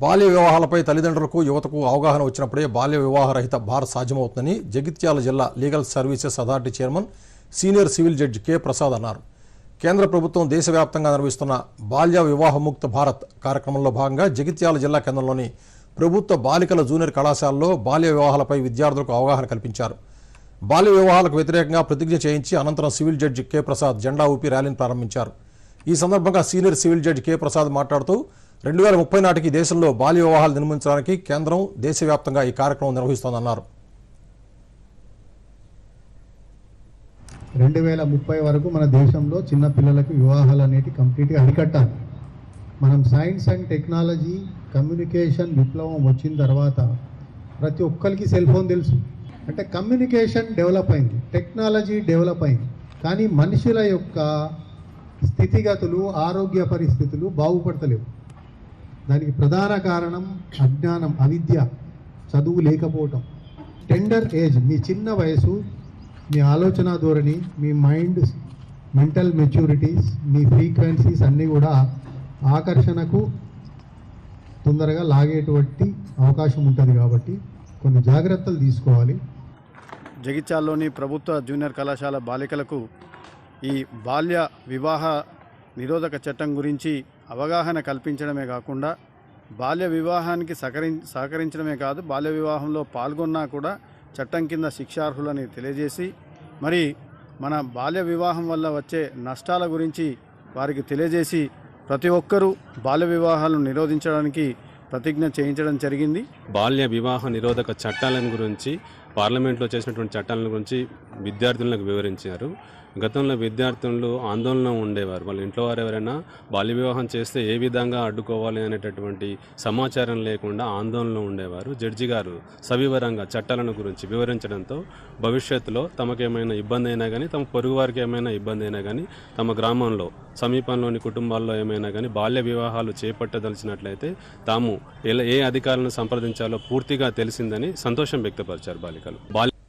బాల్య వివాహాలపై తల్లిదండ్రులకు యువతకు అవగాహన వచ్చినప్పుడే బాల్య వివాహ రహిత భారత్ సాధ్యమవుతుందని జగిత్యాల జిల్లా legal services authority chairman senior civil judge K. Prasad అన్నారు. కేంద్ర ప్రభుత్వం దేశవ్యాప్తంగా నిర్వహిస్తున్న బాల్య వివాహముక్త భారత్ కార్యక్రమంలో భాగంగా జగిత్యాల జిల్లా కేంద్రంలోని ప్రభుత్వ బాలికల జూనియర్ కళాశాలలో బాల్య వివాహాలపై విద్యార్థులకు అవగాహన కల్పించారు. బాల్య వివాహాలకు వ్యతిరేకంగా ప్రతిజ్ఞ చేయించి అనంతరం సివిల్ జడ్జి కె. ప్రసాద్ జెండా ఊపి ర్యాలీని ప్రారంభించారు. ఈ సందర్భంగా senior civil judge K. Prasad మాట్లాడుతూ రెండు వేల ముప్పై నాటికి దేశంలో బాల్య వివాహాలు నిర్మించడానికి కేంద్రం దేశవ్యాప్తంగా ఈ కార్యక్రమం నిర్వహిస్తోందన్నారు. రెండు వేల ముప్పై వరకు మన దేశంలో చిన్న పిల్లలకు వివాహాలు అనేవి కంప్లీట్గా అరికట్టాలి. మనం సైన్స్ అండ్ టెక్నాలజీ కమ్యూనికేషన్ విప్లవం వచ్చిన తర్వాత ప్రతి ఒక్కరికి సెల్ ఫోన్ తెలుసు. అంటే కమ్యూనికేషన్ డెవలప్ అయింది టెక్నాలజీ డెవలప్ అయింది. కానీ మనుషుల యొక్క స్థితిగతులు ఆరోగ్య పరిస్థితులు బాగుపడతలేవు. దానికి ప్రధాన కారణం అజ్ఞానం అవిద్య చదువు లేకపోవటం. టెండర్ ఏజ్ మీ చిన్న వయసు మీ ఆలోచన ధోరణి మీ మైండ్ మెంటల్ మెచ్యూరిటీస్ మీ ఫ్రీక్వెన్సీస్ అన్నీ కూడా ఆకర్షణకు తొందరగా లాగేటువంటి అవకాశం ఉంటుంది కాబట్టి కొన్ని జాగ్రత్తలు తీసుకోవాలి. జగిత్యాల్లోని ప్రభుత్వ జూనియర్ కళాశాల బాలికలకు ఈ బాల్య వివాహ నిరోధక చట్టం గురించి అవగాహన కల్పించడమే కాకుండా బాల్య వివాహానికి సహకరి సహకరించడమే కాదు బాల్య వివాహంలో పాల్గొన్నా కూడా చట్టం కింద శిక్షార్హులని తెలియజేసి మరి మన బాల్య వివాహం వల్ల వచ్చే నష్టాల గురించి వారికి తెలియజేసి ప్రతి ఒక్కరూ బాల్య వివాహాలను నిరోధించడానికి ప్రతిజ్ఞ చేయించడం జరిగింది. బాల్య వివాహ నిరోధక చట్టాలను గురించి పార్లమెంట్లో చేసినటువంటి చట్టాలను గురించి విద్యార్థులకు వివరించారు. గతంలో విద్యార్థులు ఆందోళన ఉండేవారు. వాళ్ళ ఇంట్లో వారు ఎవరైనా బాల్య వివాహం చేస్తే ఏ విధంగా అడ్డుకోవాలి అనేటటువంటి సమాచారం లేకుండా ఆందోళనలో ఉండేవారు. జడ్జి గారు సవివరంగా చట్టాలను గురించి వివరించడంతో భవిష్యత్తులో తమకేమైనా ఇబ్బంది అయినా కానీ తమ పొరుగు వారికి ఏమైనా ఇబ్బంది అయినా కానీ తమ గ్రామంలో సమీపంలోని కుటుంబాల్లో ఏమైనా కానీ బాల్య వివాహాలు చేపట్టదలిచినట్లయితే తాము ఎలా ఏ అధికారులను సంప్రదించాలో పూర్తిగా తెలిసిందని సంతోషం వ్యక్తపరిచారు బాలికలు. బాల్య